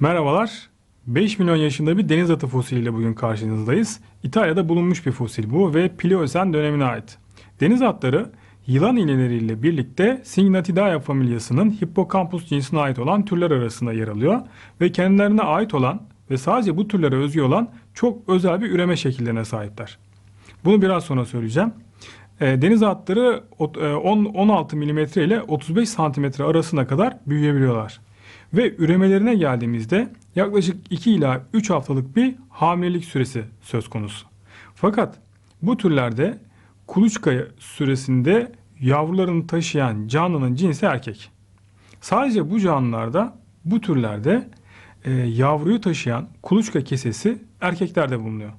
Merhabalar. 5 milyon yaşında bir deniz atı fosiliyle bugün karşınızdayız. İtalya'da bulunmuş bir fosil bu ve Pliocen dönemine ait. Deniz atları yılan iğneleriyle birlikte Signatidae familyasının Hippocampus cinsine ait olan türler arasında yer alıyor ve kendilerine ait olan ve sadece bu türlere özgü olan çok özel bir üreme şekillerine sahipler. Bunu biraz sonra söyleyeceğim. E, Deniz atları ot- e, 10 16 mm ile 35 cm arasına kadar büyüyebiliyorlar. Ve üremelerine geldiğimizde yaklaşık 2 ila 3 haftalık bir hamilelik süresi söz konusu. Fakat bu türlerde kuluçka süresinde yavrularını taşıyan canlının cinsi erkek. Sadece bu canlılarda, bu türlerde e, yavruyu taşıyan kuluçka kesesi erkeklerde bulunuyor.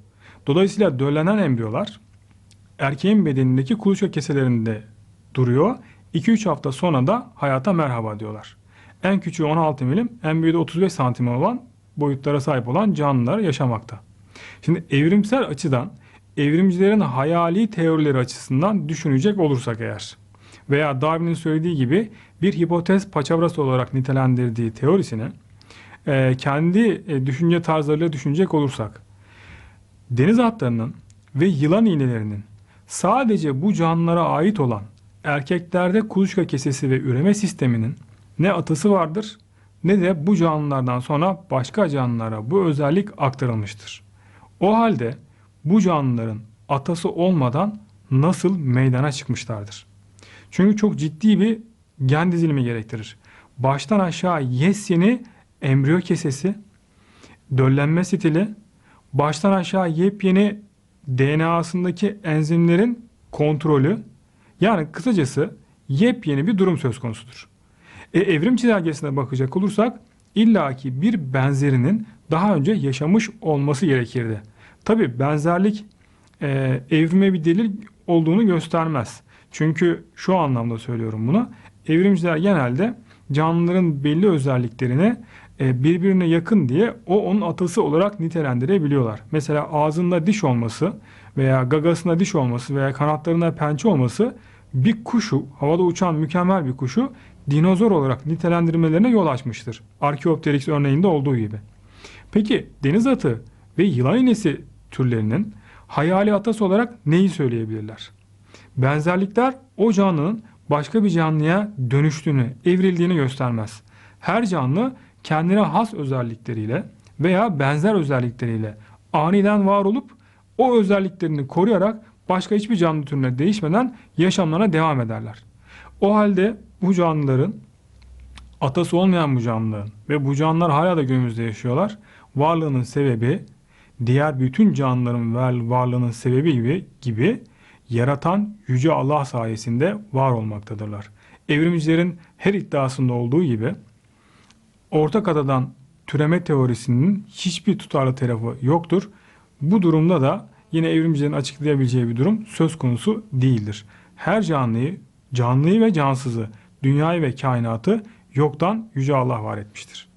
Dolayısıyla döllenen embriyolar erkeğin bedenindeki kuluçka keselerinde duruyor. 2-3 hafta sonra da hayata merhaba diyorlar. En küçüğü 16 milim, en büyüğü de 35 santim olan boyutlara sahip olan canlılar yaşamakta. Şimdi evrimsel açıdan evrimcilerin hayali teorileri açısından düşünecek olursak eğer veya Darwin'in söylediği gibi bir hipotez paçavrası olarak nitelendirdiği teorisini e, kendi e, düşünce tarzlarıyla düşünecek olursak deniz atlarının ve yılan iğnelerinin sadece bu canlılara ait olan erkeklerde kuluçka kesesi ve üreme sisteminin ne atası vardır ne de bu canlılardan sonra başka canlılara bu özellik aktarılmıştır. O halde bu canlıların atası olmadan nasıl meydana çıkmışlardır? Çünkü çok ciddi bir gen dizilimi gerektirir. Baştan aşağı yepyeni embriyo kesesi, döllenme stili, baştan aşağı yepyeni DNA'sındaki enzimlerin kontrolü, yani kısacası yepyeni bir durum söz konusudur. E, evrim çizelgesine bakacak olursak illaki bir benzerinin daha önce yaşamış olması gerekirdi. Tabi benzerlik e, evrime bir delil olduğunu göstermez. Çünkü şu anlamda söylüyorum bunu. Evrimciler genelde canlıların belli özelliklerini e, birbirine yakın diye o onun atası olarak nitelendirebiliyorlar. Mesela ağzında diş olması veya gagasında diş olması veya kanatlarında pençe olması bir kuşu, havada uçan mükemmel bir kuşu dinozor olarak nitelendirmelerine yol açmıştır. Archaeopteryx örneğinde olduğu gibi. Peki deniz atı ve yılan iğnesi türlerinin hayali atası olarak neyi söyleyebilirler? Benzerlikler o canlının başka bir canlıya dönüştüğünü, evrildiğini göstermez. Her canlı kendine has özellikleriyle veya benzer özellikleriyle aniden var olup o özelliklerini koruyarak başka hiçbir canlı türüne değişmeden yaşamlarına devam ederler. O halde bu canlıların atası olmayan bu canlıların ve bu canlılar hala da günümüzde yaşıyorlar. Varlığının sebebi diğer bütün canlıların var- varlığının sebebi gibi, gibi yaratan yüce Allah sayesinde var olmaktadırlar. Evrimcilerin her iddiasında olduğu gibi ortak adadan türeme teorisinin hiçbir tutarlı tarafı yoktur. Bu durumda da yine evrimcilerin açıklayabileceği bir durum söz konusu değildir. Her canlıyı, canlıyı ve cansızı, dünyayı ve kainatı yoktan yüce Allah var etmiştir.